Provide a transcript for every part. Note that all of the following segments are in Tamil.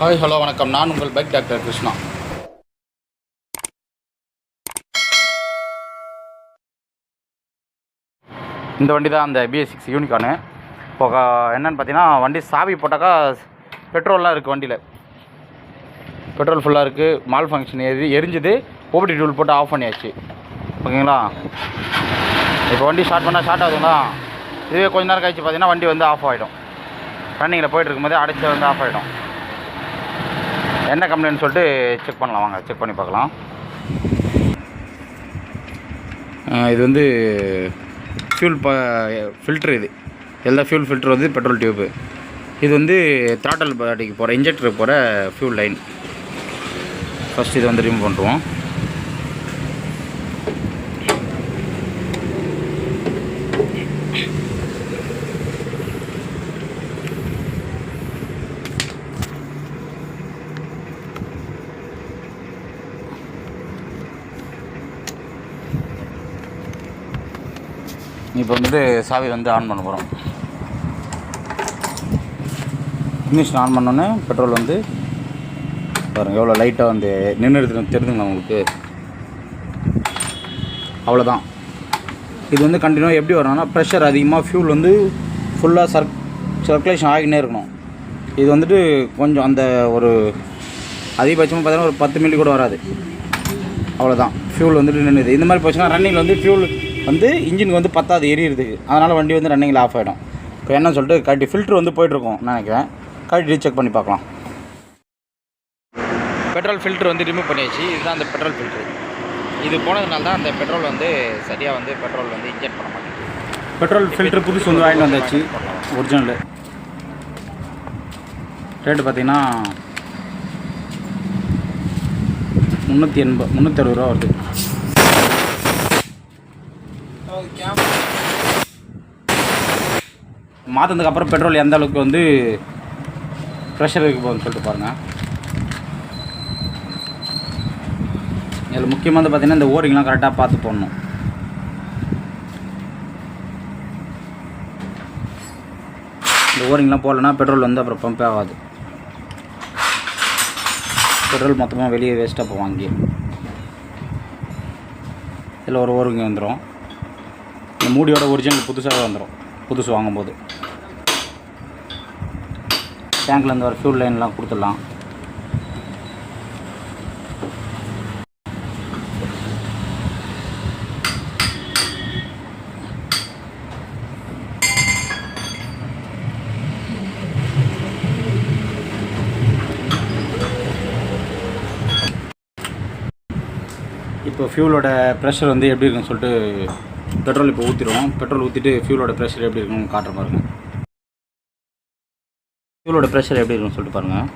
ஹாய் ஹலோ வணக்கம். நான் உங்கள் பைக் டாக்டர் கிருஷ்ணா. இந்த வண்டி தான் அந்த பிஎஸ் சிக்ஸ் யூனிகானு இப்போ என்னென்னு பார்த்தீங்கன்னா வண்டி சாவி போட்டாக்கா பெட்ரோல்லாம் இருக்குது வண்டியில். பெட்ரோல் ஃபுல்லாக இருக்குது மால் ஃபங்க்ஷன் எரி எரிஞ்சுது. ஓபிடி டூல் போட்டு ஆஃப் பண்ணியாச்சு. ஓகேங்களா? இப்போ வண்டி ஸ்டார்ட் பண்ணால் ஸ்டார்ட் ஆகுதுங்களா? இதுவே கொஞ்ச நேரம் கழிச்சு பார்த்தீங்கன்னா வண்டி வந்து ஆஃப் ஆகிடும் ரன்னிங்கில் போயிட்டு இருக்கும்போது அடைச்சி வந்து ஆஃப் ஆகிடும் என்ன கம்ப்ளைண்ட் சொல்லிட்டு செக் பண்ணலாம். வாங்க செக் பண்ணி பார்க்கலாம். இது வந்து ஃபியூல் ப ஃபில்ட்ரு இது. எல்லா ஃபியூல் ஃபில்ட்ரு வந்து பெட்ரோல் டியூப்பு இது வந்து த்ராட்டல் பாடிக்கு போகிற இன்ஜெக்டருக்கு போகிற ஃபியூல் லைன் ஃபஸ்ட் இதை வந்து ரிமூவ் பண்ணுறோம் இப்போ வந்து சாவி வந்து ஆன் பண்ண போகிறோம் இக்னிஷன் ஆன் பண்ணோன்னே பெட்ரோல் வந்து பாருங்கள் எவ்வளோ லைட்டாக வந்து நின்று தெரிஞ்சுங்களா உங்களுக்கு? அவ்வளோதான் இது வந்து கண்டினியூ எப்படி வரணும்னா ப்ரெஷர் அதிகமாக ஃபியூல் வந்து ஃபுல்லாக சர்க் சர்க்குலேஷன் ஆகினே இருக்கணும். இது வந்துட்டு கொஞ்சம் அந்த ஒரு அதிகபட்சமாக பார்த்தீங்கன்னா ஒரு பத்து மில்லி கூட வராது. அவ்வளோதான் ஃபியூல் வந்துட்டு நின்றுது இந்த மாதிரி போச்சுன்னா ரன்னிங்கில் வந்து ஃபியூல் வந்து இன்ஜினுக்கு வந்து பத்தாது எரியுறதுக்கு அதனால் வண்டி வந்து ரன்னிங்கில் ஆஃப் ஆகிடும் இப்போ என்ன சொல்லிட்டு கட்டி ஃபில்ட்ரு வந்து போயிட்டுருக்கோம் நினைக்கிறேன். கட்டி செக் பண்ணி பார்க்கலாம். பெட்ரோல் ஃபில்ட்ரு வந்து ரிமூவ் பண்ணியாச்சு. இதுதான் அந்த பெட்ரோல் ஃபில்ட்ரு இது போனதுனால தான் அந்த பெட்ரோல் வந்து சரியாக வந்து பெட்ரோல் வந்து இன்ஜெக்ட் பண்ண மாட்டேங்குது. பெட்ரோல் ஃபில்டர் புதுசு வந்து வாங்கிட்டு வந்தாச்சு. ஒரிஜினல் ரேட்டு பார்த்தீங்கன்னா முந்நூற்றி எண்பது முந்நூற்றி அறுபது ரூபா வருது. மாற்றினதுக்கு அப்புறம் பெட்ரோல் எந்த அளவுக்கு வந்து ப்ரெஷர் இருக்கு போகுதுன்னு சொல்லிட்டு பாருங்கள் இதில் வந்து பார்த்தீங்கன்னா இந்த ஓரிங்லாம் கரெக்டாக பார்த்து போடணும். இந்த ஓரிங்லாம் போடலன்னா பெட்ரோல் வந்து அப்புறம் பம்ப் ஆகாது. பெட்ரோல் மொத்தமாக வெளியே வேஸ்ட்டாக போவாங்க இதில் ஒரு ஓரிங்க வந்துடும் இந்த மூடியோட ஒரிஜினல் புதுசாக வந்துடும் புதுசு வாங்கும்போது. டேங்க்லேருந்து வர ஃபியூல் லைன்லாம் கொடுத்துடலாம். இப்போ ஃபியூலோட ப்ரெஷர் வந்து எப்படி இருக்குன்னு சொல்லிட்டு பெட்ரோல் இப்போ ஊற்றிடுவோம் பெட்ரோல் ஊற்றிட்டு ஃபியூலோட ப்ரெஷர் எப்படி இருக்குன்னு காட்டுற பாருங்க ஃபியூலோட ப்ரெஷர் எப்படி இருக்குன்னு சொல்லிட்டு பாருங்கள்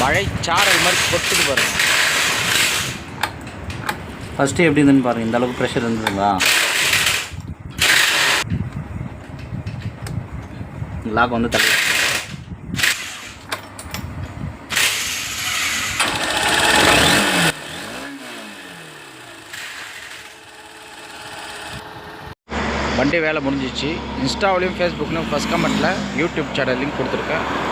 மழை சாரல் மாதிரி கொட்டுது பாருங்க. ஃபஸ்ட்டு எப்படி இருந்துன்னு பாருங்கள் இந்த அளவுக்கு ப்ரெஷர் இருந்ததுங்களா? லாக் வந்து தள்ளி வண்டி வேலை முடிஞ்சிச்சு. இன்ஸ்டாவிலையும் ஃபேஸ்புக்லையும் ஃபஸ்ட் கமெண்ட்டில் யூடியூப் சேனல் லிங்க் கொடுத்துருக்கேன்.